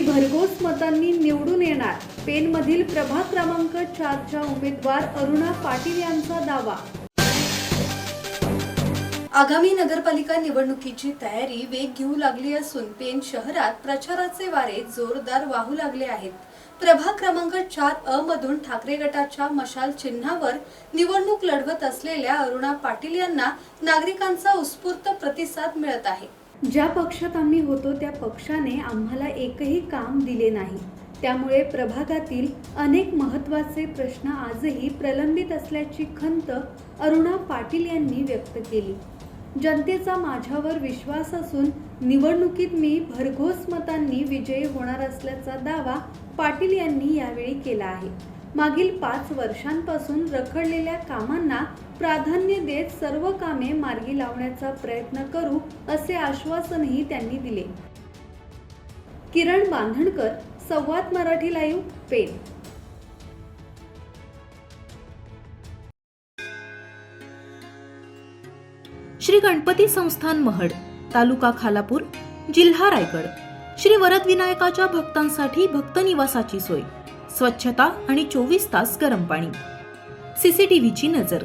भरघोस मतांनी निवडून येणार. पेनमधील प्रभाग क्रमांक चारच्या उमेदवार अरुणा पाटील यांचा दावा. आगामी नगरपालिका निवडणुकीची तयारी वेग घेऊ लागली असून पेन शहरात प्रचाराचे वारे जोरदार वाहू लागले आहेत. प्रभाग क्रमांक चार अ मधून ठाकरे गटाच्या मशाल चिन्हावर निवडणूक लढवत असलेल्या अरुणा पाटील यांना नागरिकांचा उत्स्फूर्त प्रतिसाद मिळत आहे. ज्या पक्षात आम्ही होतो त्या पक्षाने आम्हाला एकही काम दिले नाही. त्यामुळे प्रभागातील अनेक महत्त्वाचे प्रश्न आजही प्रलंबित असल्याची खंत अरुणा पाटील यांनी व्यक्त केली. जनतेचा माझ्यावर विश्वास असून निवडणुकीत मी भरघोस मतांनी विजयी होणार असल्याचा दावा पाटील यांनी यावेळी केला आहे. मागील पाच वर्षांपासून रखडलेल्या कामांना प्राधान्य देत सर्व कामे मार्गी लावण्याचा प्रयत्न करू असे आश्वासनही त्यांनी दिले. किरण बांधणकर संवाद मराठी लाईव्ह पेन श्री गणपती संस्थान महड तालुका खालापूर जिल्हा रायगड. श्री वरदविनायकाच्या भक्तांसाठी भक्त निवासाची सोय. स्वच्छता आणि चोवीस तास गरम पाणी. सीसीटीव्हीची नजर.